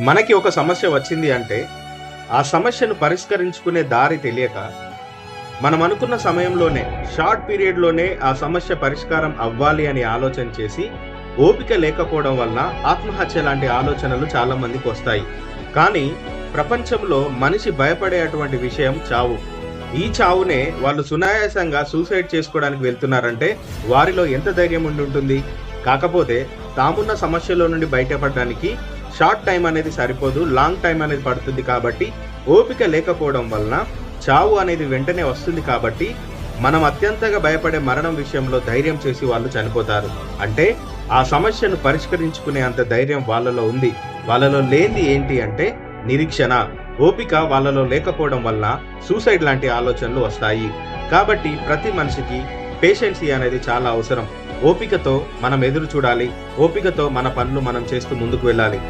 మనకి ఒక సమస్య వచ్చింది అంటే ఆ సమస్యను పరిష్కరించుకునే దారి తెలియక మనం అనుకున్న సమయంలోనే షార్ట్ పీరియడ్లోనే ఆ సమస్య పరిష్కారం అవ్వాలి అని ఆలోచన చేసి ఓపిక లేకపోవడం వలన ఆత్మహత్య లాంటి ఆలోచనలు చాలా మందికి వస్తాయి. కానీ ప్రపంచంలో మనిషి భయపడే అటువంటి విషయం చావు. ఈ చావునే వాళ్ళు సునాయాసంగా సూసైడ్ చేసుకోవడానికి వెళ్తున్నారంటే వారిలో ఎంత ధైర్యం ఉండి ఉంటుంది? కాకపోతే తామున్న సమస్యలో నుండి బయటపడడానికి షార్ట్ టైం అనేది సరిపోదు లాంగ్ టైం అనేది పడుతుంది కాబట్టి ఓపిక లేకపోవడం వలన చావు అనేది వెంటనే వస్తుంది కాబట్టి మనం అత్యంతగా భయపడే మరణం విషయంలో ధైర్యం చేసి వాళ్ళు చనిపోతారు. అంటే ఆ సమస్యను పరిష్కరించుకునే అంత ధైర్యం వాళ్ళలో ఉంది. వాళ్ళలో లేనిది ఏంటి అంటే నిరీక్షణ ఓపిక వాళ్ళలో లేకపోవడం వల్ల సూసైడ్ లాంటి ఆలోచనలు వస్తాయి. కాబట్టి ప్రతి మనిషికి పేషెన్సీ అనేది చాలా అవసరం. ఓపికతో మనం ఎదురు చూడాలి. ఓపికతో మన పనులు మనం చేస్తూ ముందుకు వెళ్ళాలి.